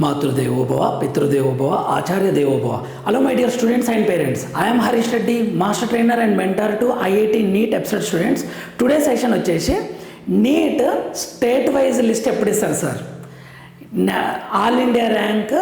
మాతృదేవోభవ పితృదేవోభవ ఆచార్య దేవోభవ hello my dear students and parents I'm Harish Reddy master trainer and mentor to IIT NEET EAPCET students today session వచ్చేసి NEET state wise list ఎప్పుడు ఇస్తారు sir all India rank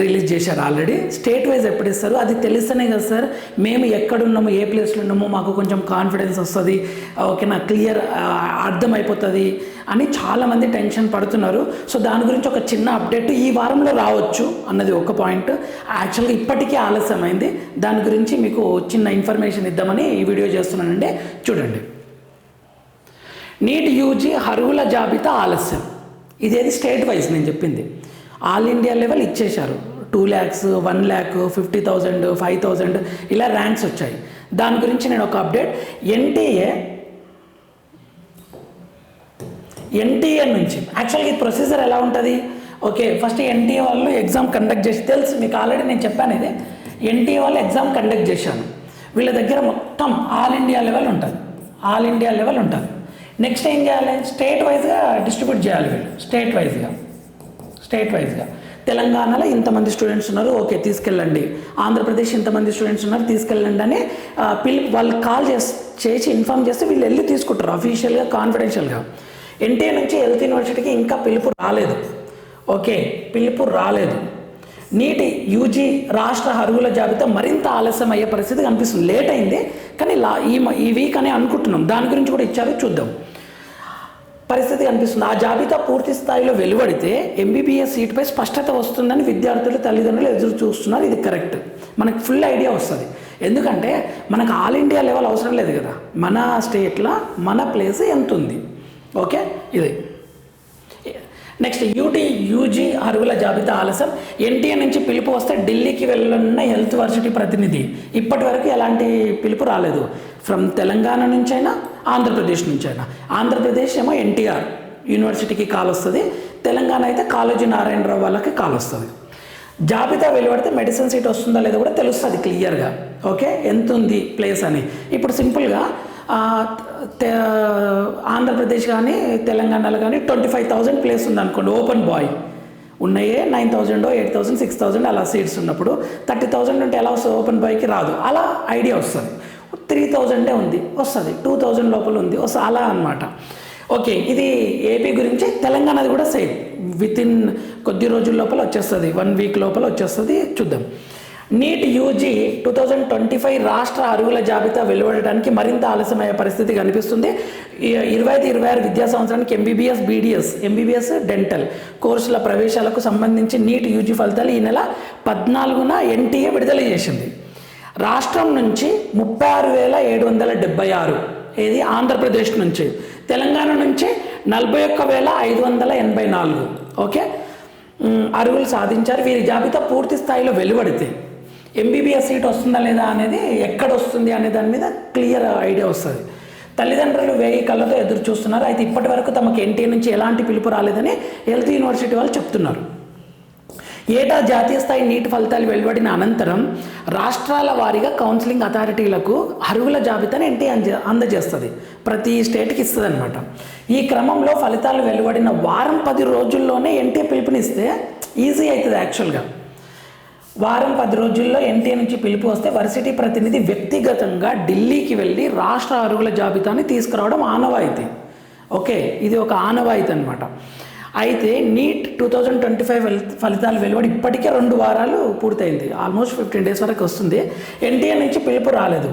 release చేశారు already. State wise ఎప్పుడు ఇస్తారు? అది తెలిస్తేనే కదా sir. మేము ఎక్కడున్నాము ఏ ప్లేస్లో ఉన్నామో మాకు కొంచెం కాన్ఫిడెన్స్ వస్తుంది. ఓకేనా? క్లియర్ అర్థమైపోతుంది అని చాలామంది టెన్షన్ పడుతున్నారు. సో దాని గురించి ఒక చిన్న అప్డేట్ ఈ వారంలో రావచ్చు అన్నది ఒక పాయింట్. యాక్చువల్గా ఇప్పటికీ ఆలస్యమైంది. దాని గురించి మీకు చిన్న ఇన్ఫర్మేషన్ ఇద్దామని ఈ వీడియో చేస్తున్నానండి. చూడండి. నీట్ యూజీ అర్హుల జాబితా ఆలస్యం. ఇదేది స్టేట్ వైజ్ నేను చెప్పింది. ఆల్ ఇండియా లెవెల్ ఇచ్చేశారు. Two lakhs one lakh fifty thousand five thousand ఇలా ర్యాంక్స్ వచ్చాయి. దాని గురించి నేను ఒక అప్డేట్ ఎన్టీఏ ఎన్టీఏ నుంచి యాక్చువల్గా ఈ ప్రొసీజర్ ఎలా ఉంటుంది? ఓకే ఫస్ట్ ఎన్టీఏ వాళ్ళు ఎగ్జామ్ కండక్ట్ చేసి తెలుసు మీకు ఆల్రెడీ నేను చెప్పాను ఇది. ఎన్టీఏ వాళ్ళు ఎగ్జామ్ కండక్ట్ చేశాను వీళ్ళ దగ్గర మొత్తం ఆల్ ఇండియా లెవెల్ ఉంటుంది. ఆల్ ఇండియా లెవెల్ ఉంటుంది. నెక్స్ట్ ఏం చేయాలి? స్టేట్ వైజ్గా డిస్ట్రిబ్యూట్ చేయాలి వీళ్ళు. స్టేట్ వైజ్గా స్టేట్ వైజ్గా తెలంగాణలో ఇంతమంది స్టూడెంట్స్ ఉన్నారు. ఓకే తీసుకెళ్ళండి. ఆంధ్రప్రదేశ్ ఇంతమంది స్టూడెంట్స్ ఉన్నారు. తీసుకెళ్ళండి అని పిల్ వాళ్ళు కాల్ చేసి చేసి ఇన్ఫామ్ చేస్తే వీళ్ళు వెళ్ళి తీసుకుంటారు. అఫీషియల్గా కాన్ఫిడెన్షియల్గా ఎన్టీఏ నుంచి హెల్త్ యూనివర్సిటీకి ఇంకా పిలుపు రాలేదు. ఓకే పిలుపు రాలేదు. నీటి యూజీ రాష్ట్ర అర్హుల జాబితా మరింత ఆలస్యం అయ్యే పరిస్థితి కనిపిస్తుంది. లేట్ అయింది. కానీ లా ఈ మ- ఈ వీక్ అని అనుకుంటున్నాం. దాని గురించి కూడా ఇచ్చారు చూద్దాం. పరిస్థితి కనిపిస్తుంది. ఆ జాబితా పూర్తి స్థాయిలో వెలువడితే ఎంబీబీఎస్ సీట్పై స్పష్టత వస్తుందని విద్యార్థులు తల్లిదండ్రులు ఎదురు చూస్తున్నారు. ఇది కరెక్ట్. మనకు ఫుల్ ఐడియా వస్తుంది. ఎందుకంటే మనకు ఆల్ ఇండియా లెవెల్ అవసరం లేదు కదా. మన స్టేట్లో మన ప్లేస్ ఎంత ఉంది ఓకే? ఇది. నెక్స్ట్ యూటీ యూజీ అర్హుల జాబితా ఆలస్యం. ఎన్టీఏ నుంచి పిలుపు వస్తే ఢిల్లీకి వెళ్ళనున్న హెల్త్ వర్సిటీ ప్రతినిధి. ఇప్పటి వరకు ఎలాంటి పిలుపు రాలేదు. ఫ్రమ్ తెలంగాణ నుంచైనా ఆంధ్రప్రదేశ్ నుంచైనా. ఆంధ్రప్రదేశ్ ఏమో ఎన్టీఆర్ యూనివర్సిటీకి కాల్ వస్తుంది. తెలంగాణ అయితే కాలేజీ నారాయణరావు వాళ్ళకి కాల్ వస్తుంది. జాబితా వెలువడితే మెడిసిన్ సీట్ వస్తుందా లేదో కూడా తెలుస్తుంది క్లియర్గా. ఓకే? ఎంత ఉంది ప్లేస్ అని. ఇప్పుడు సింపుల్గా ఆంధ్రప్రదేశ్ కానీ తెలంగాణలో కానీ ట్వంటీ ఫైవ్ థౌజండ్ ప్లేస్ ఉంది అనుకోండి ఓపెన్ బాయ్. ఉన్నాయే nine thousand eight thousand six thousand అలా సీట్స్ ఉన్నప్పుడు థర్టీ థౌసండ్ ఉంటే ఎలా వస్తుంది? ఓపెన్ బాయ్కి రాదు. అలా ఐడియా వస్తుంది. త్రీ థౌజండే ఉంది వస్తుంది. టూ థౌజండ్ లోపల ఉంది వస్తుంది. అలా అనమాట ఓకే ఇది ఏపీ గురించి తెలంగాణది కూడా సేమ్. విత్ ఇన్ కొద్ది రోజుల లోపల వచ్చేస్తుంది. వన్ వీక్ లోపల వచ్చేస్తుంది చూద్దాం. NEET UG two thousand twenty five రాష్ట్ర అర్హుల జాబితా వెలువడడానికి మరింత ఆలస్యమయ్యే పరిస్థితి కనిపిస్తుంది. ఇరవై ఐదు ఇరవై ఆరు విద్యా సంవత్సరానికి ఎంబీబీఎస్ బీడీఎస్ ఎంబీబీఎస్ డెంటల్ కోర్సుల ప్రవేశాలకు సంబంధించి నీట్ యూజీ ఫలితాలు ఈ నెల పద్నాలుగున ఎన్టీఏ విడుదల చేసింది. రాష్ట్రం నుంచి ముప్పై ఆరు వేల ఏడు వందల డెబ్బై ఆరు ఇది ఆంధ్రప్రదేశ్ నుంచి. తెలంగాణ నుంచి నలభై ఒక్క వేల ఐదు వందల ఎనభై నాలుగు ఓకే? అరువులు అర్హులు సాధించారు. వీరి జాబితా పూర్తి స్థాయిలో వెలువడితే ఎంబీబీఎస్ సీట్ వస్తుందా లేదా అనేది ఎక్కడ వస్తుంది అనే దాని మీద క్లియర్ ఐడియా వస్తుంది. తల్లిదండ్రులు వేయి కళ్ళతో ఎదురు చూస్తున్నారు. అయితే ఇప్పటి వరకు తమకు ఎన్టీఏ నుంచి ఎలాంటి పిలుపు రాలేదని హెల్త్ యూనివర్సిటీ వాళ్ళు చెప్తున్నారు. ఏటా జాతీయ స్థాయి నీటి ఫలితాలు వెలువడిన అనంతరం రాష్ట్రాల వారీగా కౌన్సిలింగ్ అథారిటీలకు అర్హుల జాబితాను ఎన్టీ అంజ- అందజేస్తుంది. ప్రతి స్టేట్కి ఇస్తుంది అనమాట ఈ క్రమంలో ఫలితాలు వెలువడిన వారం పది రోజుల్లోనే ఎన్టీ పిలుపునిస్తే ఈజీ అవుతుంది యాక్చువల్గా వారం పది రోజుల్లో ఎన్టీఏ నుంచి పిలుపు వస్తే వర్సిటీ ప్రతినిధి వ్యక్తిగతంగా ఢిల్లీకి వెళ్ళి రాష్ట్ర అర్హుల జాబితాని తీసుకురావడం ఆనవాయితీ. ఓకే ఇది ఒక ఆనవాయితీ అనమాట అయితే NEET two thousand twenty five ఫలితాలు వెలువడి ఇప్పటికే రెండు వారాలు పూర్తయింది. ఆల్మోస్ట్ ఫిఫ్టీన్ డేస్ వరకు వస్తుంది. ఎన్టీఏ నుంచి పిలుపు రాలేదు.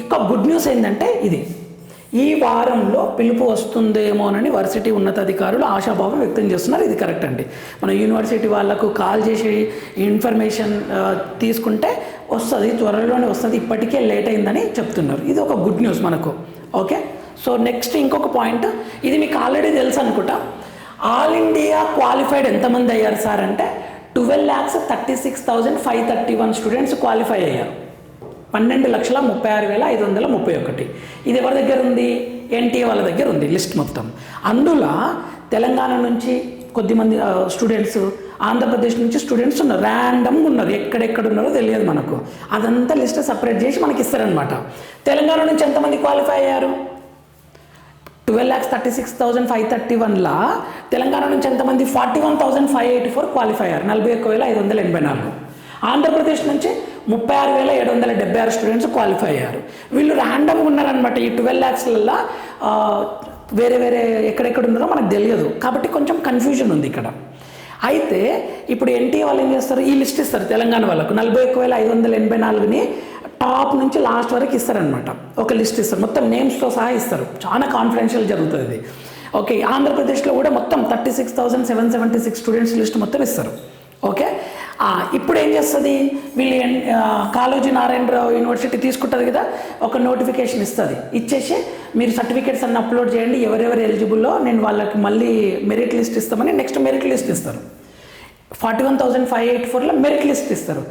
ఇక గుడ్ న్యూస్ ఏంటంటే ఇది. ఈ వారంలో పిలుపు వస్తుందేమోనని వర్సిటీ ఉన్నతాధికారులు ఆశాభావం వ్యక్తం చేస్తున్నారు. ఇది కరెక్ట్ అండి. మన యూనివర్సిటీ వాళ్ళకు కాల్ చేసి ఇన్ఫర్మేషన్ తీసుకుంటే వస్తుంది త్వరలోనే వస్తుంది. ఇప్పటికే లేట్ అయిందని చెప్తున్నారు. ఇది ఒక గుడ్ న్యూస్ మనకు. ఓకే? సో నెక్స్ట్ ఇంకొక పాయింట్. ఇది మీకు ఆల్రెడీ తెలుసు అనుకుంటా. ఆల్ ఇండియా క్వాలిఫైడ్ ఎంతమంది అయ్యారు సార్ అంటే twelve lakhs thirty six thousand five thirty one students qualify అయ్యారు. పన్నెండు లక్షల ముప్పై ఆరు వేల ఐదు వందల ముప్పై ఒకటి. ఇది ఎవరి దగ్గర ఉంది? ఎన్టీఏ వాళ్ళ దగ్గర ఉంది లిస్ట్ మొత్తం. అందులో తెలంగాణ నుంచి కొద్దిమంది స్టూడెంట్స్ ఆంధ్రప్రదేశ్ నుంచి స్టూడెంట్స్ ఉన్నారు. ర్యాండమ్గా ఉన్నారు. ఎక్కడెక్కడ ఉన్నారో తెలియదు మనకు. అదంతా లిస్ట్ సపరేట్ చేసి మనకి ఇస్తారనమాట తెలంగాణ నుంచి ఎంతమంది క్వాలిఫై అయ్యారు? Twelve lakhs thirty six thousand five thirty వన్లా Telangana నుంచి ఎంతమంది? Forty one thousand five eighty four qualify అయ్యారు. నలభై ఒక్క వేల ఐదు వందల ఎనభై నాలుగు. ఆంధ్రప్రదేశ్ నుంచి ముప్పై ఆరు వేల ఏడు వందల డెబ్బై ఆరు స్టూడెంట్స్ క్వాలిఫై అయ్యారు. వీళ్ళు ర్యాండమ్గా ఉన్నారనమాట ఈ ట్వెల్వ్ ల్యాక్స్లలో వేరే వేరే ఎక్కడెక్కడ ఉన్నారో మనకు తెలియదు. కాబట్టి కొంచెం కన్ఫ్యూజన్ ఉంది ఇక్కడ. అయితే ఇప్పుడు ఎన్టీ వాళ్ళు ఏం చేస్తారు? ఈ లిస్ట్ ఇస్తారు తెలంగాణ వాళ్ళకు. నలభై ఒక్క వేల ఐదు వందల ఎనభై నాలుగుని టాప్ నుంచి లాస్ట్ వరకు ఇస్తారనమాట ఒక లిస్ట్ ఇస్తారు. మొత్తం నేమ్స్తో సహా ఇస్తారు. చాలా కాన్ఫిడెన్షియల్ జరుగుతుంది ఇది. ఓకే ఆంధ్రప్రదేశ్లో కూడా మొత్తం thirty six thousand seven seventy six students list మొత్తం ఇస్తారు. ఓకే? ఇప్పుడు ఏం చేస్తుంది? వీళ్ళు ఎన్- కాళోజీ నారాయణరావు యూనివర్సిటీ తీసుకుంటుంది కదా ఒక నోటిఫికేషన్ ఇస్తుంది. ఇచ్చేసి మీరు సర్టిఫికేట్స్ అన్ని అప్లోడ్ చేయండి ఎవరెవరు ఎలిజిబుల్లో నేను వాళ్ళకి మళ్ళీ మెరిట్ లిస్ట్ ఇస్తామని నెక్స్ట్ మెరిట్ లిస్ట్ ఇస్తారు. Forty one thousand five eight ఫోర్లో మెరిట్ లిస్ట్ ఇస్తారు.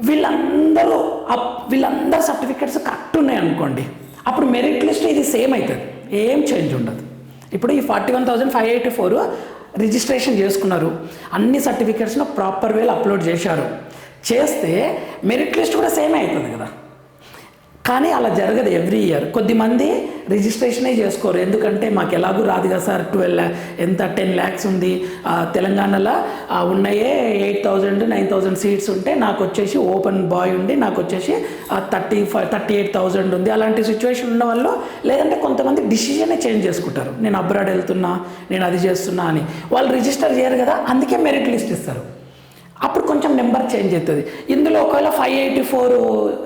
వీళ్ళందరూ అప్ వీళ్ళందరూ సర్టిఫికేట్స్ కరెక్ట్ ఉన్నాయి అనుకోండి అప్పుడు మెరిట్ లిస్ట్ ఇది సేమ్ అవుతుంది ఏం చేంజ్ ఉండదు. ఇప్పుడు ఈ forty one thousand five eighty four registration చేసుకున్నారు. అన్ని సర్టిఫికేట్స్ను ప్రాపర్ వేలో అప్లోడ్ చేశారు. చేస్తే మెరిట్ లిస్ట్ కూడా సేమే అవుతుంది కదా. కానీ అలా జరగదు ఎవ్రీ ఇయర్. కొద్దిమంది రిజిస్ట్రేషనే చేసుకోరు. ఎందుకంటే మాకు ఎలాగూ రాదు కదా సార్ ట్వెల్వ్ ఎంత టెన్ ల్యాక్స్ ఉంది. తెలంగాణలో ఉన్నాయే eight thousand nine thousand seats ఉంటే నాకు వచ్చేసి ఓపెన్ బాయ్ ఉండి నాకు వచ్చేసి thirty five thirty eight thousand ఉంది. అలాంటి సిచ్యువేషన్ ఉన్న వాళ్ళు లేదంటే కొంతమంది డిసిజనే చేంజ్ చేసుకుంటారు. నేను అబ్రాడ్ వెళ్తున్నా నేను అది చేస్తున్నా అని. వాళ్ళు రిజిస్టర్ చేయరు కదా అందుకే మెరిట్ లిస్ట్ ఇస్తారు. అప్పుడు కొంచెం నెంబర్ చేంజ్ అవుతుంది. ఇందులో ఒకవేళ ఫైవ్ ఎయిటీ ఫోర్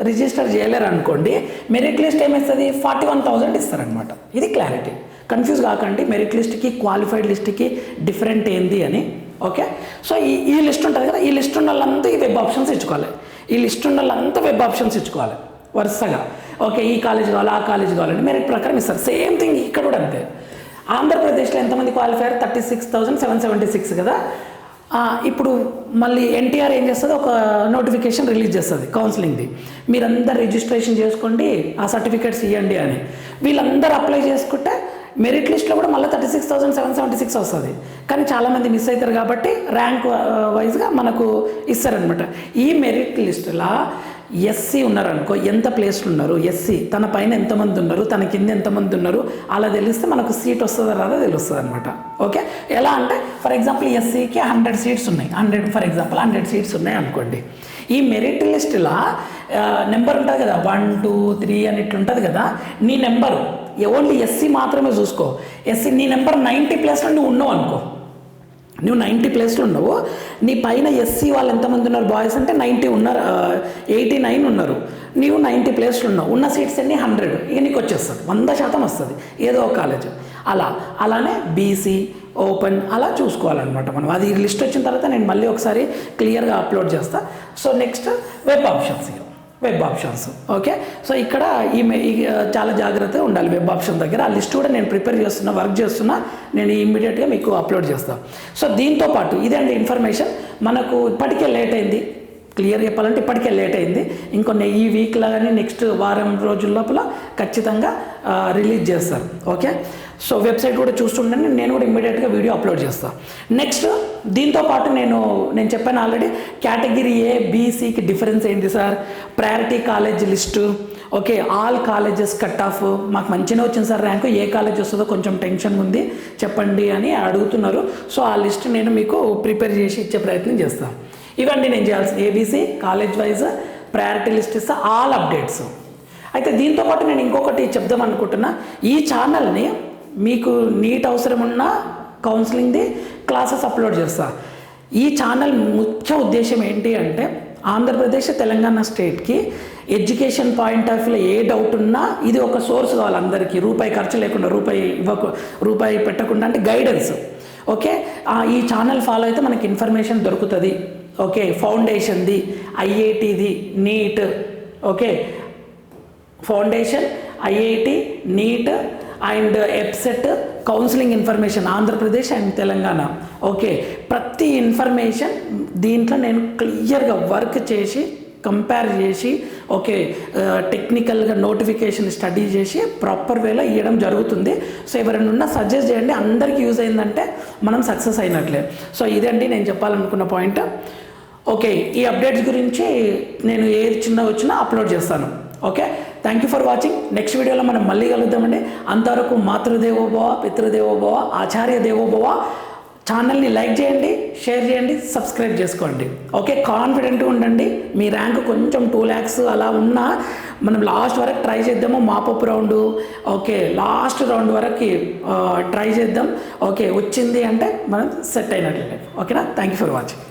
రిజిస్టర్ చేయలేరు అనుకోండి మెరిట్ లిస్ట్ ఏమేస్తుంది? ఫార్టీ వన్ థౌజండ్ ఇస్తారనమాట ఇది క్లారిటీ కన్ఫ్యూజ్ కాకండి మెరిట్ లిస్ట్కి క్వాలిఫైడ్ లిస్ట్కి డిఫరెంట్ ఏంది అని. ఓకే సో ఈ ఈ లిస్ట్ ఉంటుంది కదా ఈ లిస్ట్ ఉన్న వాళ్ళంతా ఈ వెబ్ ఆప్షన్స్ ఇచ్చుకోవాలి. ఈ లిస్ట్ ఉన్న వాళ్ళంతా వెబ్ ఆప్షన్స్ ఇచ్చుకోవాలి వరుసగా. ఓకే ఈ కాలేజ్ కావాలి ఆ కాలేజ్ కావాలండి మెరిట్ ప్రకారం ఇస్తారు. సేమ్ థింగ్ ఇక్కడ కూడా అంతే. ఆంధ్రప్రదేశ్లో ఎంతమంది qualifier thirty six thousand seven seventy six కదా? ఇప్పుడు మళ్ళీ ఎన్టీఆర్ ఏం చేస్తుంది? ఒక నోటిఫికేషన్ రిలీజ్ చేస్తుంది కౌన్సిలింగ్ది మీరందరు రిజిస్ట్రేషన్ చేసుకోండి ఆ సర్టిఫికేట్స్ ఇవ్వండి అని. వీళ్ళందరూ అప్లై చేసుకుంటే మెరిట్ లిస్ట్లో కూడా మళ్ళీ thirty six thousand seven seventy six వస్తుంది. కానీ చాలామంది మిస్ అవుతారు కాబట్టి ర్యాంక్ వైజ్గా మనకు ఇస్తారనమాట ఈ మెరిట్ లిస్టులో ఎస్సీ ఉన్నారనుకో ఎంత ప్లేస్లు ఉన్నారు? ఎస్సీ. తన పైన ఎంతమంది ఉన్నారు? తన కింద ఎంతమంది ఉన్నారు? అలా తెలిస్తే మనకు సీట్ వస్తుందో రాదో? తెలుస్తుంది అనమాట ఓకే ఎలా అంటే ఫర్ ఎగ్జాంపుల్ ఎస్సీకి హండ్రెడ్ సీట్స్ ఉన్నాయి. Hundred for example hundred seats ఉన్నాయి అనుకోండి. ఈ మెరిట్ లిస్టులా నెంబర్ ఉంటుంది కదా? వన్ టూ త్రీ అని ఇట్లా ఉంటుంది కదా? నీ నెంబరు ఓన్లీ ఎస్సీ మాత్రమే చూసుకో. ఎస్సీ నీ నెంబర్ నైంటీ ప్లస్లో నువ్వు ఉన్నావు అనుకో. నువ్వు నైంటీ ప్లేస్లు ఉండవు నీ పైన ఎస్సీ వాళ్ళు ఎంతమంది ఉన్నారు బాయ్స్ అంటే నైంటీ ఉన్నారు ఎయిటీ నైన్ ఉన్నారు. నీవు నైంటీ ప్లేస్లో ఉన్నావు. ఉన్న సీట్స్ అన్ని హండ్రెడ్. ఇక నీకు వచ్చేస్తుంది. వంద శాతం వస్తుంది. ఏదో ఒక కాలేజ్ అలా. అలానే బీసీ ఓపెన్ అలా చూసుకోవాలన్నమాట మనం. అది లిస్ట్ వచ్చిన తర్వాత నేను మళ్ళీ ఒకసారి క్లియర్గా అప్లోడ్ చేస్తా. సో నెక్స్ట్ వెబ్ ఆప్షన్స్ ఇక వెబ్ ఆప్షన్స్ ఓకే సో ఇక్కడ ఈ uh, చాలా జాగ్రత్తగా ఉండాలి వెబ్ ఆప్షన్ దగ్గర. ఆ లిస్ట్ కూడా నేను ప్రిపేర్ చేస్తున్నా వర్క్ చేస్తున్నా నేను ఇమ్మీడియట్గా మీకు అప్లోడ్ చేస్తాను సో దీంతో పాటు ఇదండి ఇన్ఫర్మేషన్ మనకు ఇప్పటికే లేట్ అయింది. క్లియర్ చెప్పాలంటే ఇప్పటికే లేట్ అయింది. ఇంకొన్ని ఈ వీక్లో కానీ నెక్స్ట్ వారం రోజుల లోపల ఖచ్చితంగా uh, రిలీజ్ చేస్తారు. ఓకే సో వెబ్సైట్ కూడా చూస్తుండండి నేను కూడా ఇమ్మీడియట్గా వీడియో అప్లోడ్ చేస్తాను నెక్స్ట్ దీంతో పాటు నేను నేను చెప్పాను ఆల్రెడీ కేటగిరీ ఏ బీసీకి డిఫరెన్స్ ఏంటి sir? Priority college list. Okay all colleges cut off. మాకు మంచిగా వచ్చింది సార్ ర్యాంకు. ఏ కాలేజ్ వస్తుందో కొంచెం టెన్షన్ ఉంది. చెప్పండి అని అడుగుతున్నారు. సో ఆ లిస్ట్ నేను మీకు ప్రిపేర్ చేసి ఇచ్చే ప్రయత్నం చేస్తాను ఇవన్నీ నేను చేయాల్సింది. ABC college wise priority list ఇస్తా. All updates. అయితే దీంతో పాటు నేను ఇంకొకటి చెప్దాం అనుకుంటున్నా. ఈ ఛానల్ని మీకు నీట్ అవసరం ఉన్న కౌన్సిలింగ్ది క్లాసెస్ అప్లోడ్ చేస్తా. ఈ ఛానల్ ముఖ్య ఉద్దేశం ఏంటి అంటే ఆంధ్రప్రదేశ్ తెలంగాణ స్టేట్కి ఎడ్యుకేషన్ పాయింట్ ఆఫ్ వ్యూలో ఏ డౌట్ ఉన్నా ఇది ఒక సోర్స్ కావాలి అందరికీ. రూపాయి ఖర్చు లేకుండా రూపాయి ఇవ్వకు రూపాయి పెట్టకుండా అంటే గైడెన్స్ ఓకే ఈ ఛానల్ ఫాలో అయితే మనకి ఇన్ఫర్మేషన్ దొరుకుతుంది. ఓకే ఫౌండేషన్ది ఐఐటిది NEET okay foundation IIT NEET and EAPCET counselling information Andhra Pradesh and Telangana. Okay ప్రతి ఇన్ఫర్మేషన్ దీంట్లో నేను క్లియర్గా వర్క్ చేసి కంపేర్ చేసి ఓకే టెక్నికల్గా నోటిఫికేషన్ స్టడీ చేసి ప్రాపర్ వేలో ఇవ్వడం జరుగుతుంది. సో ఎవరైనా ఉన్నా సజెస్ట్ చేయండి. అందరికీ యూజ్ అయిందంటే మనం సక్సెస్ అయినట్లే. సో ఇదండి నేను చెప్పాలనుకున్న పాయింట్. ఓకే ఈ అప్డేట్స్ గురించి నేను ఏది చిన్న వచ్చినా అప్లోడ్ చేస్తాను. Okay thank you for watching next వీడియోలో మనం మళ్ళీ కలుద్దామండి. అంతవరకు మాతృదేవోభవ పితృదేవోభవ ఆచార్య దేవోభవ ఛానల్ని లైక్ చేయండి షేర్ చేయండి సబ్స్క్రైబ్ చేసుకోండి. ఓకే కాన్ఫిడెంట్గా ఉండండి. మీ ర్యాంక్ కొంచెం టూ ల్యాక్స్ అలా ఉన్నా మనం లాస్ట్ వరకు ట్రై చేద్దాము mop up round okay last round వరకు ట్రై చేద్దాం. ఓకే వచ్చింది అంటే మనం సెట్ అయినట్లే ఓకేనా థ్యాంక్ యూ ఫర్ వాచింగ్